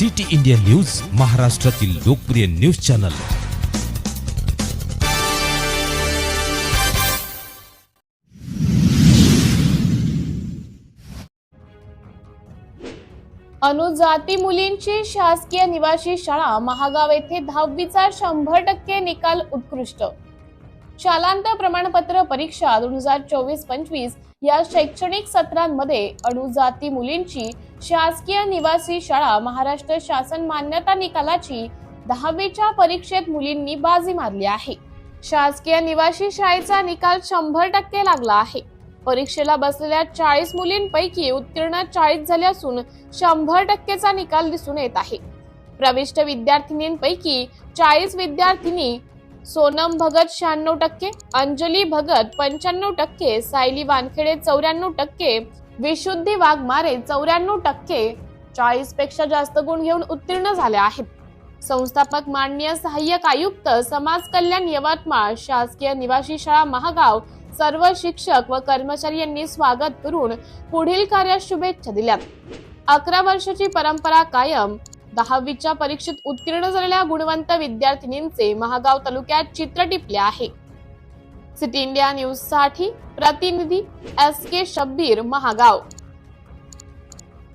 City India news महाराष्ट्रातील लोकप्रिय news channel. अनुजाती मुलींची शासकीय निवासी शाळा महागाव येथे दहावीचा शंभर टक्के निकाल उत्कृष्ट. शालांत प्रमाणपत्र परीक्षा दोन हजार चोवीस पंचवीस या शैक्षणिक सत्रांमध्ये अनुजाती मुलींची शासकीय निवासी शाळा महाराष्ट्र शासन मान्यता निकालाची दहावीच्या परीक्षेत मुलींनी बाजी मारली आहे. शासकीय निवासी शाळेचा निकाल शंभर टक्के लागला आहे. परीक्षेला बसलेल्या चाळीस मुलींपैकी उत्तीर्ण चाळीस झाले असून शंभर टक्केचा निकाल दिसून येत आहे. प्रविष्ट विद्यार्थिनींपैकी चाळीस विद्यार्थिनी सोनम भगत शहाण्णव टक्के अंजली भगत पंच्याण्णव टक्के सायली वानखेडे चौऱ्याण्णव टक्के विशुद्धी वाघमारे चौऱ्याण्णव टक्के चाळीसपेक्षा जास्त गुण घेऊन उत्तीर्ण झाल्या आहेत. संस्थापक माननीय सहाय्यक आयुक्त समाज कल्याण यवतमाळ शासकीय निवासी शाळा महागाव सर्व शिक्षक व कर्मचारी यांनी स्वागत करून पुढील कार्यास शुभेच्छा दिल्या अकरा वर्षाची परंपरा कायम दहावीच्या परीक्षेत उत्तीर्ण झालेल्या गुणवंत विद्यार्थिनींचे महागाव तालुक्यात चित्र टिपले आहे. सिटी इंडिया न्यूजसाठी प्रतिनिधी एस के शब्बीर महागाव.